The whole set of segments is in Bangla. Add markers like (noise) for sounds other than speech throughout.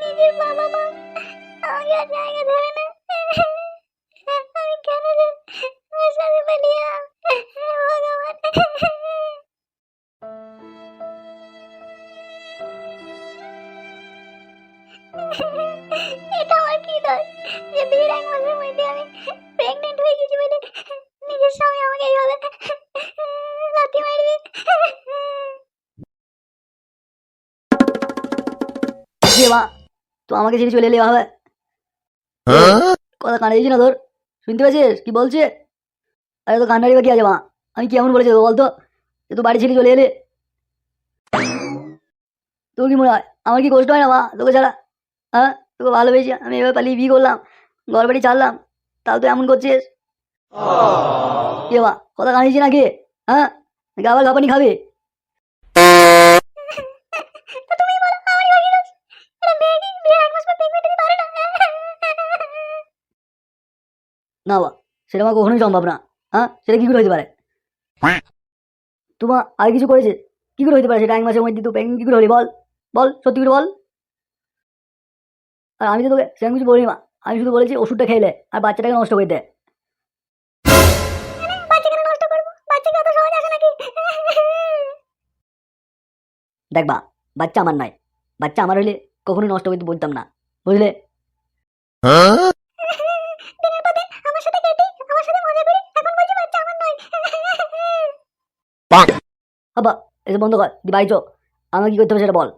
নিজের বাবা মা আমাকে আর জায়গা ধরে না আমি কেন যে ওর সাথে পালিয়ে ভগবান এটা আমার কি দোষ? যে বিয়ের এক মাসের মধ্যে আমি প্রেগনেন্ট হয়ে গেছি বলে নিজের স্বামী আমাকে এইভাবে লাথি মারবে মা তো আমাকে ছেড়ে চলে এলে হবে। কথা কানে দিয়েছি না তোর? শুনতে পাচ্ছিস? কি বলছে? আরে তো কান্নারি বা কি আছে মা। আমি কেমন বলেছি তো বলতো? যে তুই বাড়ি ছেড়ে চলে এলে। তোর কি মনে হয়? আমার কি কষ্ট হয় না মা? তোকে ছাড়া হ্যাঁ? তোকে ভালোবেসে আমি এভাবে পালিয়ে বিয়ে করলাম ঘর বাড়ি ছাড়লাম তাও তো এমন করছিস? কে মা কথা কানিয়েছি না কে হ্যাঁ? নাকি আবার ঘাপানি খাবে? তো না? বা সেটা আমার কখনোই সম্ভব না। হ্যাঁ? সেটা কি করে হতে পারে? তোমার আর কিছু করেছে? কি করে হতে পারে সেটা এক মাসের মধ্যে তুই প্রেগনেন্ট কি করে হলি বল? বল সত্যি করে বল। আর আমি তো তোকে সেরকম কিছু বলিনি মা। আমি শুধু বলেছি ওষুধটা খেলে আর বাচ্চাটাকে নষ্ট করে দে। বাচ্চা কেন নষ্ট করব? বাচ্চা আমার নয় বাচ্চা আমার হলে কখনোই নষ্ট করতে বলতাম না। বুঝলে? বাবা এসে বন্ধ কর দি বাড়ি চো আমাকে কি করতে হবে সেটা বল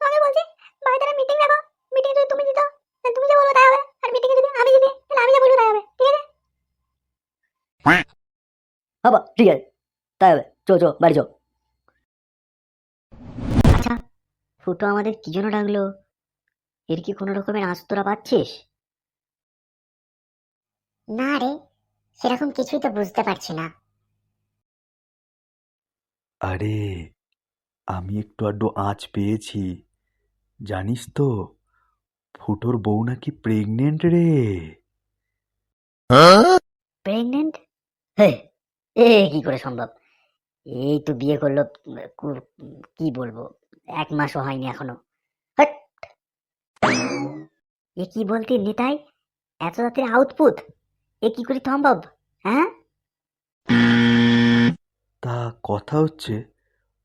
আমি বলছি বাড়িতে মিটিং রাখো মিটিং যদি তুমি দিত তাহলে তুমি যা বলবে তাই হবে আর মিটিং যদি আমি দিই তাহলে আমি যা বলব তাই হবে ঠিক আছে বাবা ঠিক আছে তাই হবে চো চো বাড়ি চো আচ্ছা ফুটো আমাদের কি জন্য ডাকলো এর কি কোনো রকমের আঁচ তোরা পাচ্ছিস না রে সেরকম কিছুই তো বুঝতে পারছি না। আরে আমি একটু আড্ডু আঁচ পেয়েছি। জানিস তো ফুটোর বউ নাকি প্রেগনেন্ট রে। প্রেগনেন্ট হে এ কি করে সম্ভব? এই তো বিয়ে করল কি বলব? এক মাসও হয়নি এখনও! এ কি বলতে নিতাই? এত রাতে আউটপুট এ কি করে সম্ভব হ্যাঁ? তা কথা হচ্ছে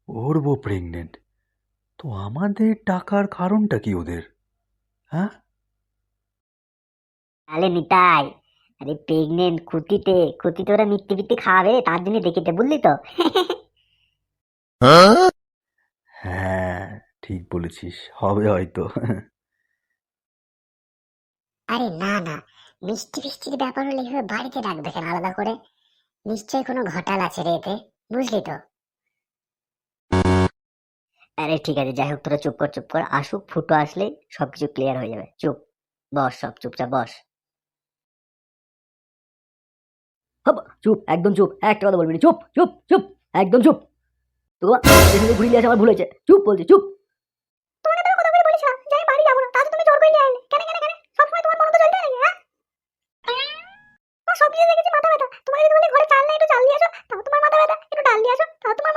ওর বউ প্রেগনেন্ট তো আমাদের টাকার কারণটা কি ওদের হ্যাঁ? তাহলে নিতাই আরে প্রেগনেন্ট খুতিতে খুতিতে ওরা মিথ্যে মিথ্যে খাবে তার জন্য দেখিতে বুঝলি তো? হ্যাঁ? ঠিক বলেছিস হবে হয়তো। আরে না না মিষ্টি ফিষ্টির ব্যাপার হলে এভাবে বাড়িতে ডাকবে কেন আলাদা করে? নিশ্চয়ই কোনো ঘটাল আছে রে এতে বুঝলি তো? আরে ঠিক আছে যাই হোক তোরা চুপ কর চুপ কর আসুক ফুটো আসলে সবকিছু ক্লিয়ার হয়ে যাবে। চুপ বস সব চুপচাপ বস। চুপ একদম চুপ একটা কথা বলবি চুপ চুপ চুপ একদম চুপ। তো এখানে ঘুরিয়ে আসে আমার ভুল হয়েছে। চুপ বলছি চুপ।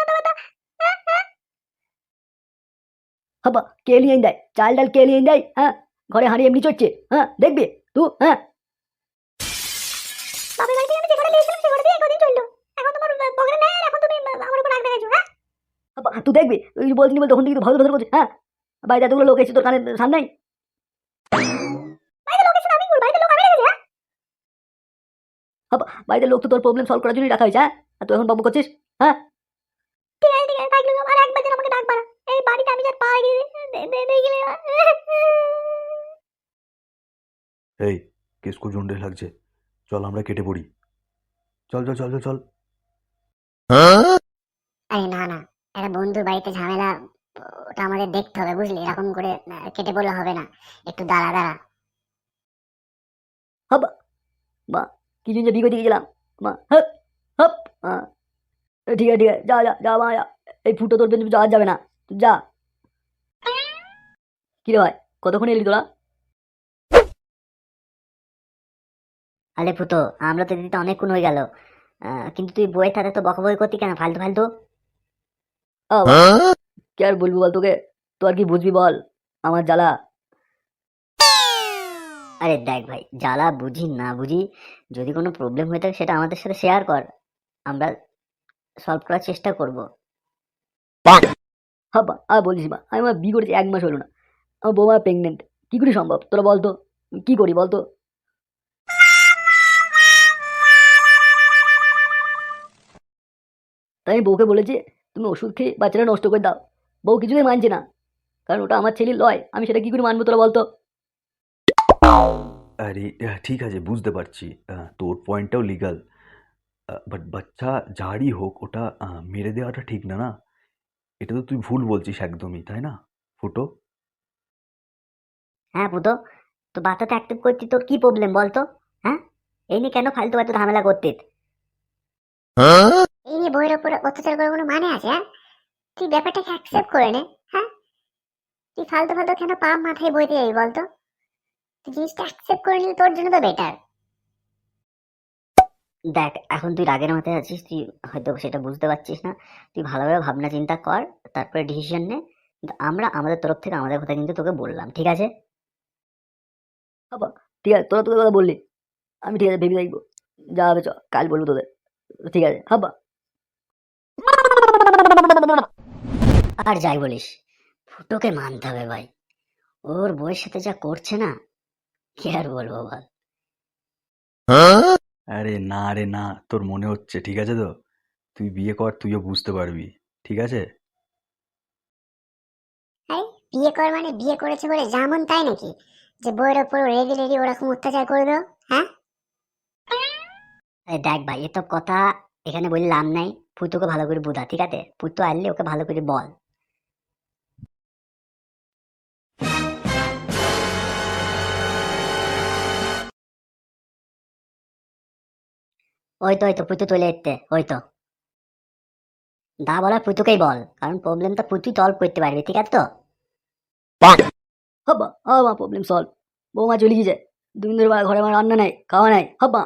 হ্যাঁ? হ্যাঁ হ্যাঁ? হাবা কে নিয়ে দেয়? চাল ডাল কে নিয়ে দেয়? হ্যাঁ? ঘরে হাঁড়ি এমনি চড়ছে হ্যাঁ? দেখবি তুই হ্যাঁ? পকেটে নেই এখন তুমি আমার উপর রাগ দেখাচ্ছো হ্যাঁ? তুই দেখবি তুই কিছু বলছিস বল তখন থেকে তুই ভালো ভালো বলছিস হ্যাঁ? বাড়িতে এতগুলো লোক এসে তোর কানে সামনে নাই? বাড়িতে লোক এসে আমি করব বাড়িতে লোক আমি রেখেছি হ্যাঁ? লোক তো তোর প্রবলেম সলভ করার জন্যই রাখা হয়েছে হ্যাঁ? আর তুই এখন বাবু করছিস হ্যাঁ? এই বাড়িতে আমি যার পা গিয়ে দেখলে এই কেসকো জন্ডে লাগছে। চল আমরা কেটে পড়ি। চল চল চল চল চল। আরে না না। একটা বন্ধুর বাড়িতে ঝামেলা ওটা আমাদের দেখতে হবে বুঝলি? এরকম করে কেটে হবে না। একটু দাঁড়া দাঁড়া। হাবা মা কিছু যে গেছিলাম মা হপ হপ ঠিক আছে ঠিক আছে। যা যা যা মা এই ফুটো তোর পেছনে যাওয়া যাবে না। তুই যা। কি রে ভাই? কতক্ষণ এলি তোরা? আরে ফুটো আমরা তো অনেকক্ষণ হয়ে গেল। কিন্তু তুই বইয়ের সাথে তো বকাবকি করতি কেন? ফালতু ফালতু? ও কি আর বলব বল তোকে? তো আর কি বুঝবি বল? আমার জ্বালা। আরে দেখ ভাই জ্বালা বুঝি না বুঝি যদি কোনো প্রবলেম হয়ে থাকে সেটা আমাদের সাথে শেয়ার কর। আমরা সলভ করার চেষ্টা করব। হাব্বা আর বলিস মা আমি আমার বিয়ে করেছি এক মাস হলো না। আমার বৌমা প্রেগনেন্ট কি করে সম্ভব? তোরা বলতো কি করি বলতো? তাই আমি বউকে বলেছি তুমি ওষুধ খেয়ে বাচ্চাটা নষ্ট করে দাও। বউ কিছুতেই মানছে না। কারণ ওটা আমার ছেলে লয়। আমি সেটা কি করে মানবো তোরা বলতো? আরে ঠিক আছে বুঝতে পারছি। তোর পয়েন্টটাও লিগাল বাট বাচ্চা যারই হোক ওটা মেরে দেওয়াটা ঠিক না না? এটা তো তুই ভুল বলছিস একদমই তাই না? ফুটো? হ্যাঁ পুতো তো বাচ্চাটা অ্যাক্টিভ করছি তোর কি প্রবলেম বলতো? হ্যাঁ? এই নিয়ে কেন ফালতু ফালতু ঝামেলা করতে এই নিয়ে বইয়ের ওপর অত্যাচার করার কোনো মানে আছে হ্যাঁ? তুই ব্যাপারটাকে অ্যাকসেপ্ট করে নে হ্যাঁ? তুই ফালতু ফালতু কেন পা মাথায় বইতে যাবি বলতো? তুই জিনিসটা অ্যাকসেপ্ট করে নিলে তোর জন্য তো বেটার দেখ এখন তুই রাগের মাথায় আছিস তুই হয়তো সেটা বুঝতে পারছিস না। তুই ভালোভাবে ভাবনা চিন্তা কর তারপরে ডিসিশন নে। কিন্তু আমরা আমাদের তরফ থেকে আমাদের কথা কিন্তু তোকে বললাম ঠিক আছে? ঠিক আছে তোরা তোদের কথা বললি। আমি ঠিক আছে ভেবে দেখব। যা হবে চ কাল বলব তোদের। ঠিক আছে হাব্বা আর যাই বলিস ফুটোকে মানতে হবে ভাই। ওর বইয়ের সাথে যা করছে না কি আর বলব বল? আরে না রে না তোর মনে হচ্ছে ঠিক আছে তো? তুই বিয়ে কর তুইও বুঝতে পারবি ঠিক আছে? বিয়ে কর মানে বিয়ে করেছে বলে যেমন তাই নাকি? যে বইয়ের ওপর রেডি রেডি ওরকম অত্যাচার করবে হ্যাঁ? দেখ ভাই এসব কথা এখানে বললে লাভ নাই ফুতুকে ভালো করে বুঝা, ঠিক আছে? ফুতু আসলে ওকে ভালো করে বল। ওই তো ওই তো, পুতু চলে এসছে, ওই তো। দা বলা পুতুকেই বল, কারণ প্রবলেম প্রবলেমটা পুতুই সলভ করতে পারবে, ঠিক আছে তো? হাব্বা প্রবলেম সলভ বৌমা চলে গিয়েছে দুদিন ধরে ঘরে আমার রান্না নাই, খাওয়া নাই, হাব্বা।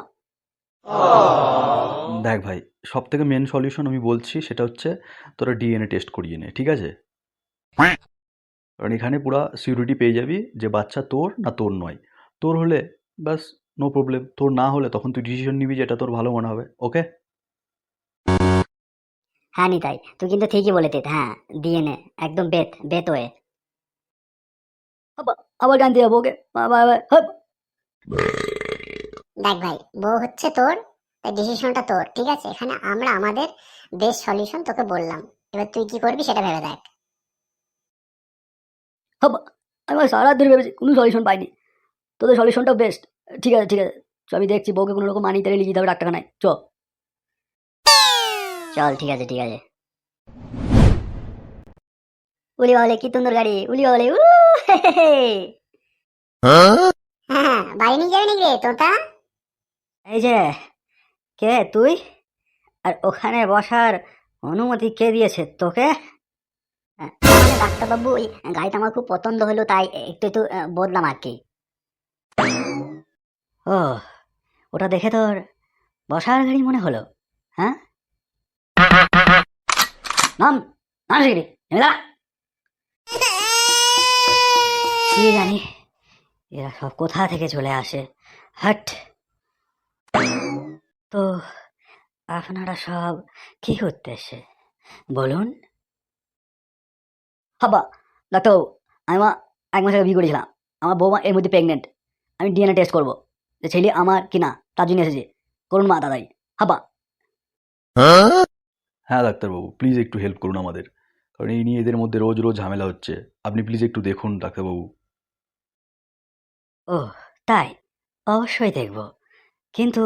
দেখ ভাই সব থেকে মেন সলিউশন আমি বলছি সেটা হচ্ছে তোরা ডিএনএ টেস্ট করিয়ে নে ঠিক আছে? কারণ এখানে পুরা সিউরিটি পেয়ে যাবি যে বাচ্চা তোর না তোর নয়। তোর হলে ব্যাস নো প্রবলেম তোর না হলে তখন তুই ডিসিশন নিবি যেটা তোর ভালো মনে হবে ওকে হ্যাঁ নিতাই। তুই কিন্তু ঠিকই বলেছিস হ্যাঁ ডিএনএ একদম বেত বেত হয়ে আবার গান দিয়ে যাব ওকে বাবা হাব দেখ ভাই বউ হচ্ছে তোর ডিসিশনটা তোর ঠিক আছে? এখানে আমরা আমাদের বেস্ট সলিউশন তোকে বললাম। এবার তুই কি করবি সেটা ভেবে দেখ। আমি সারা ধরে ভেবেছি কোনো সলিউশন পাইনি। তোদের সলিউশনটা বেস্ট ঠিক আছে ঠিক আছে। চ আমি দেখছি বউকে কোনো রকম মানি তাহলে লিখে দিতে হবে ডাক্তারখানায়। চ। চল ঠিক আছে ঠিক আছে। উলি বাবলে কি সুন্দর গাড়ি। উলি বাবলে উ হে হে হে। হ্যাঁ? বাড়ি নিয়ে যাবি নাকি রে তোতা এই যে কে তুই? আর ওখানে বসার অনুমতি কে দিয়েছে তোকে? ডাক্তারবাবু, ওই গাড়িটা আমার খুব পছন্দ হলো, তাই একটু একটু বদলাম আর কি। ও, ওটা দেখে তোর বসার গাড়ি মনে হলো হ্যাঁ? কি জানি, এরা সব কোথা থেকে চলে আসে, হাট। তো আপনারা সব কি করতে এসে? বলুন। হাবা ডাক্তারবাবু আমি মা এক মাস আগে বিয়ে করেছিলাম। আমার বৌমা এর মধ্যে প্রেগনেন্ট আমি ডিএনএ টেস্ট করব। যে ছেলে আমার কি না তার জন্য এসেছে। করুন মা দাদাই হাবা। হ্যাঁ ডাক্তারবাবু প্লিজ একটু হেল্প করুন আমাদের। কারণ এই নিয়ে এদের মধ্যে রোজ রোজ ঝামেলা হচ্ছে। আপনি প্লিজ একটু দেখুন ডাক্তারবাবু। ও তাই? অবশ্যই দেখব। কিন্তু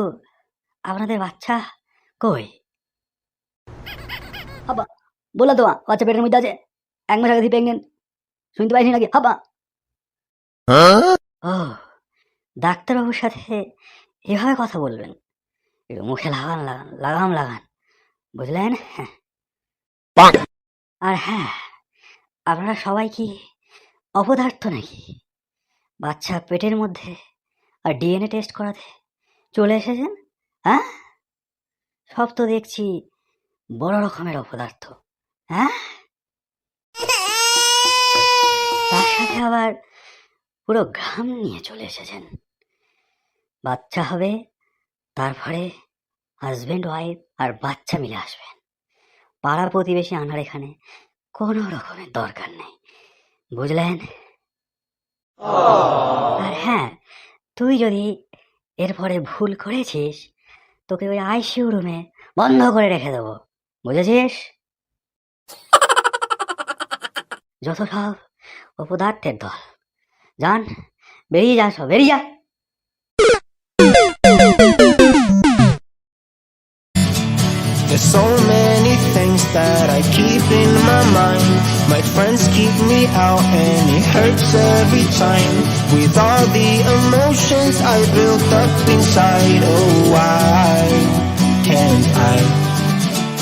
আপনাদের বাচ্চা কই? হাবা বললাম তো মা বাচ্চা পেটের মধ্যে আছে। এক মাস আগে প্রেগনেন্ট শুনতে পাইনি নাকি? হাবা। ও ডাক্তারবাবুর সাথে এভাবে কথা বলবেন? মুখে লাগান লাগান লাগাম লাগান। বুঝলেন? আর হ্যাঁ আপনারা সবাই কি অপদার্থ নাকি? বাচ্চা পেটের মধ্যে আর ডিএনএ টেস্ট করাতে চলে এসেছেন? হ্যাঁ? সব তো দেখছি বড় রকমের অপদার্থ হ্যাঁ? তার সাথে আবার পুরো গ্রাম নিয়ে চলে এসেছেন। বাচ্চা হবে, তারপরে হাজবেন্ড ওয়াইফ আর বাচ্চা মিলে আসবেন। পাড়া প্রতিবেশী আনার এখানে কোনো রকমের দরকার নেই, বুঝলেন? আর হ্যাঁ তুই যদি এরপরে ভুল করেছিস তোকে ওই আইসিইউ রুমে বন্ধ করে রেখে দেবো। বুঝেছিস? (laughs) যত সব অপদার্থের দল। যান বেরিয়ে যা সব বেরিয়ে যা। There's so many things that I keep in my mind. My friends keep me out and it hurts every time. With all the emotions I built up inside, oh why can't I